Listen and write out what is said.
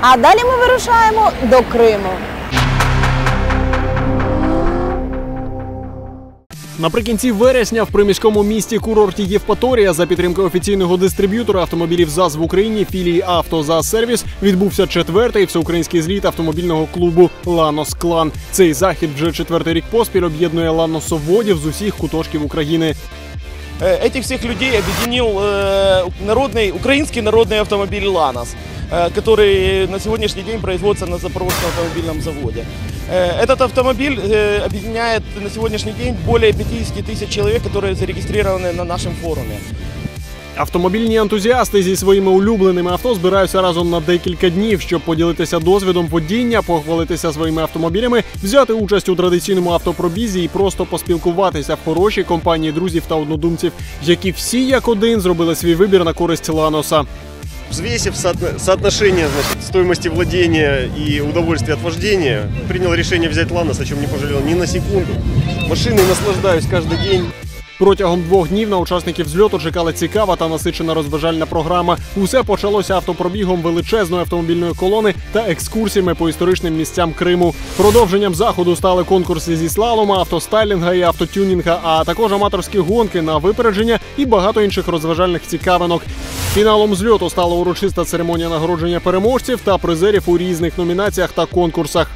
А далі ми вирушаємо до Криму. Наприкінці вересня в приміському місті курорті Євпаторія за підтримки офіційного дистриб'ютора автомобілів ЗАЗ в Україні філії «Автозаз Сервіс» відбувся четвертий всеукраїнський зліт автомобільного клубу Ланос Клан. Цей захід вже четвертий рік поспіль об'єднує ланосоводів з усіх куточків України. Э, Этих всех людей объединил э, народный, украинский народный автомобиль «Ланос», э, который на сегодняшний день производится на Запорожском автомобильном заводе. Э, Этот автомобиль э, объединяет на сегодняшний день более 50 тысяч человек, которые зарегистрированы на нашем форуме. Автомобільні ентузіасти зі своїми улюбленими авто збираються разом на декілька днів, щоб поділитися досвідом водіння, похвалитися своїми автомобілями, взяти участь у традиційному автопробізі і просто поспілкуватися в хорошій компанії друзів та однодумців, які всі як один зробили свій вибір на користь Ланоса. Взвесив соотношение значит, стоимости владения и удовольствия от вождения, принял решение взять Ланос, о чем не пожалел ни на секунду. Машиной наслаждаюсь каждый день. Протягом двох днів на учасників зльоту чекала цікава та насичена розважальна програма. Усе почалося автопробігом величезної автомобільної колони та екскурсіями по історичним місцям Криму. Продовженням заходу стали конкурси зі слалома, автостайлінга і автотюнінга, а також аматорські гонки на випередження і багато інших розважальних цікавинок. Фіналом зльоту стала урочиста церемонія нагородження переможців та призерів у різних номінаціях та конкурсах.